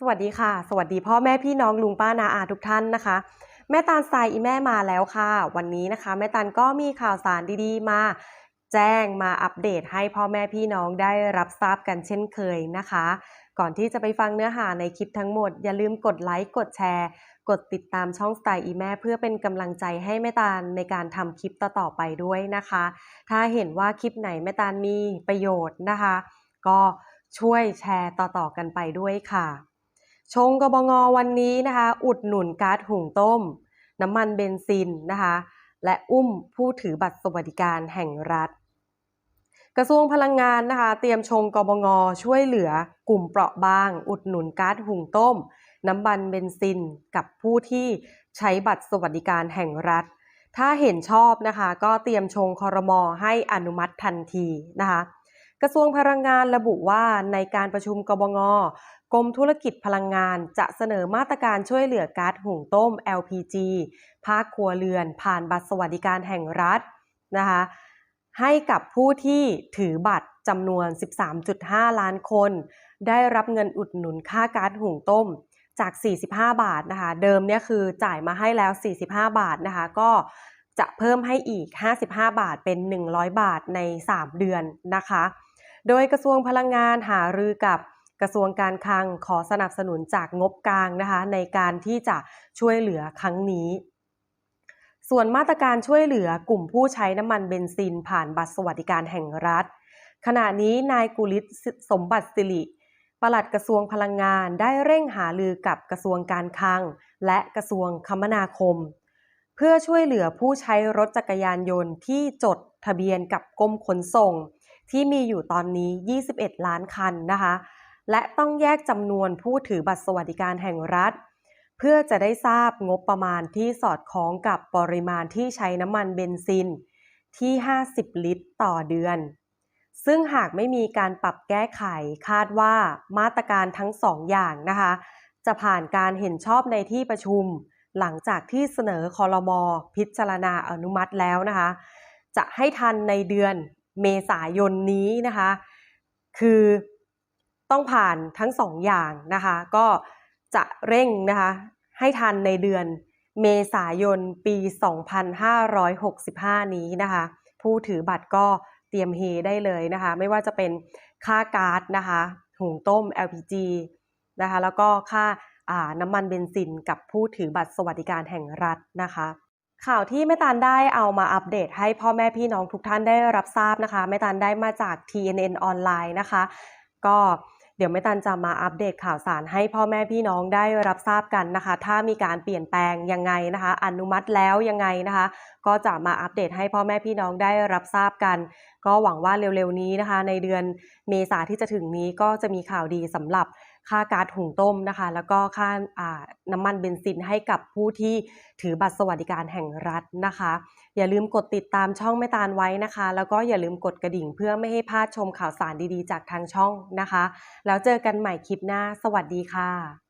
สวัสดีค่ะ สวัสดีพ่อแม่พี่น้องลุงป้านาอาทุกท่านนะคะ แม่ตาลทรายอีแม่มาแล้วค่ะ วันนี้นะคะ แม่ตาลก็มีข่าวสารดีๆ มาแจ้งมาอัปเดตให้พ่อแม่พี่น้องได้รับทราบกันเช่นเคยนะคะ ก่อนที่จะไปฟังเนื้อหาในคลิปทั้งหมด อย่าลืมกดไลค์กดแชร์ กดติดตามช่องสไตล์อีแม่เพื่อเป็นกำลังใจให้แม่ตาลในการทำคลิปต่อๆไปด้วยนะคะ ถ้าเห็นว่าคลิปไหนแม่ตาลมีประโยชน์นะคะ ก็ช่วยแชร์ต่อๆกันไปด้วยค่ะ ชงกบงวันนี้นะคะ อุดหนุนก๊าซหุงต้ม น้ำมันเบนซินนะคะ และอุ้มผู้ถือบัตรสวัสดิการแห่งรัฐ กระทรวงพลังงานนะคะ เตรียมชงกบงช่วยเหลือกลุ่มเปราะบาง อุดหนุนก๊าซหุงต้ม น้ำมันเบนซิน กับผู้ที่ใช้บัตรสวัสดิการแห่งรัฐ ถ้าเห็นชอบนะคะ ก็เตรียมชงคอรมอให้อนุมัติทันทีนะคะ กระทรวงพลังงานระบุว่าในการประชุมกบงกรมธุรกิจพลังงานจะเสนอมาตรการช่วยเหลือก๊าซหุงต้ม LPG ภาคครัวเรือน ผ่านบัตรสวัสดิการแห่งรัฐนะคะให้กับผู้ที่ถือบัตรจำนวน 13.5 ล้านคน ได้รับเงินอุดหนุนค่าก๊าซหุงต้มจาก 45 บาทนะคะเดิมเนี่ยคือจ่ายมาให้แล้ว 45 บาทนะคะก็จะเพิ่มให้อีก 55 บาทเป็น 100 บาทใน 3 เดือนนะคะ โดยกระทรวงพลังงานหารือกับกระทรวงการคลังขอสนับสนุนจากงบกลางนะคะในการที่จะช่วยเหลือครั้งนี้ ส่วนมาตรการช่วยเหลือกลุ่มผู้ใช้น้ำมันเบนซินผ่านบัตรสวัสดิการแห่งรัฐ ขณะนี้นายกุลิศสมบัติสิริปลัดกระทรวงพลังงานได้เร่งหาลือกับกระทรวงการคลัง และกระทรวงคมนาคม เพื่อช่วยเหลือผู้ใช้รถจักรยานยนต์ที่จดทะเบียนกับกรมขนส่ง ที่มีอยู่ตอนนี้ 21 ล้านคันนะคะ และต้องแยกจำนวนผู้ถือบัตรสวัสดิการแห่งรัฐ เพื่อจะได้ทราบงบประมาณที่สอดคล้องกับปริมาณที่ใช้น้ำมันเบนซิน ที่ 50 ลิตรต่อเดือน ซึ่งหากไม่มีการปรับแก้ไขคาดว่ามาตรการทั้งสองอย่างนะคะ จะผ่านการเห็นชอบในที่ประชุม หลังจากที่เสนอคอรมอพิจารณาอนุมัติแล้วนะคะ จะให้ทันในเดือน เมษายนนี้นะคะ คือต้องผ่านทั้งสองอย่างนะคะ ก็จะเร่งนะคะให้ทันในเดือนเมษายนปี 2565 นี้นะคะ ผู้ถือบัตรก็เตรียมเฮได้เลยนะคะ ไม่ว่าจะเป็นค่าก๊าซนะคะหุงต้ม LPG นะคะ แล้วก็ค่าน้ำมันเบนซินกับผู้ถือบัตรสวัสดิการแห่งรัฐนะคะ ข่าวที่แม่ตานได้เอามาอัปเดตให้พ่อแม่พี่น้องทุกท่านได้รับทราบนะคะแม่ตานได้มาจาก TNN ออนไลน์นะคะ ก็เดี๋ยวแม่ตันจะมาอัปเดตข่าวสารให้พ่อแม่พี่น้องได้รับทราบกันนะคะ ถ้ามีการเปลี่ยนแปลงยังไงนะคะ อนุมัติแล้วยังไงนะคะ ก็จะมาอัปเดตให้พ่อแม่พี่น้องได้รับทราบกัน ก็หวังว่าเร็วๆนี้นะคะ ในเดือนเมษาที่จะถึงนี้ก็จะมีข่าวดีสำหรับค่าก๊าซหุงต้มนะคะ แล้วก็ค่าน้ำมันเบนซินให้กับผู้ที่ถือบัตรสวัสดิการแห่งรัฐนะคะ อย่าลืมกดติดตามช่องแม่ตาลไว้นะคะ แล้วก็อย่าลืมกดกระดิ่งเพื่อไม่ให้พลาดชมข่าวสารดีๆ จากทางช่องนะคะ แล้วเจอกันใหม่คลิปหน้า สวัสดีค่ะ